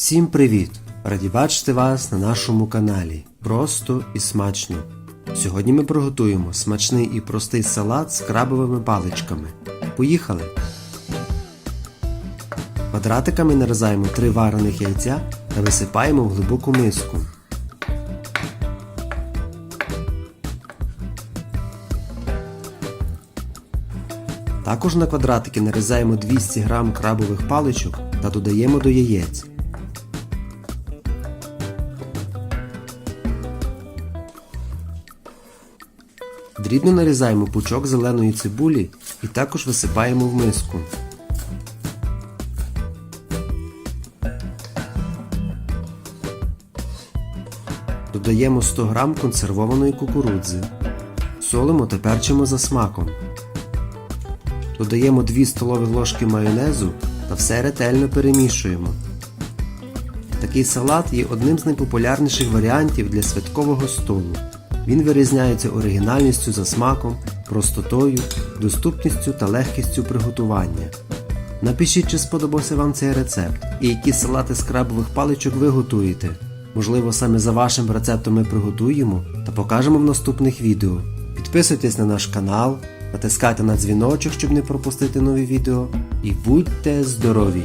Всім привіт! Раді бачити вас на нашому каналі. Просто і смачно. Сьогодні ми приготуємо смачний і простий салат з крабовими паличками. Поїхали! Квадратиками нарізаємо три варених яйця та висипаємо в глибоку миску. Також на квадратики нарізаємо 200 г крабових паличок та додаємо до яєць. Дрібно нарізаємо пучок зеленої цибулі і також висипаємо в миску. Додаємо 100 г консервованої кукурудзи. Солимо та перчимо за смаком. Додаємо 2 столові ложки майонезу та все ретельно перемішуємо. Такий салат є одним з найпопулярніших варіантів для святкового столу. Він вирізняється оригінальністю за смаком, простотою, доступністю та легкістю приготування. Напишіть, чи сподобався вам цей рецепт і які салати з крабових паличок ви готуєте. Можливо, саме за вашим рецептом ми приготуємо та покажемо в наступних відео. Підписуйтесь на наш канал, натискайте на дзвіночок, щоб не пропустити нові відео. І будьте здорові!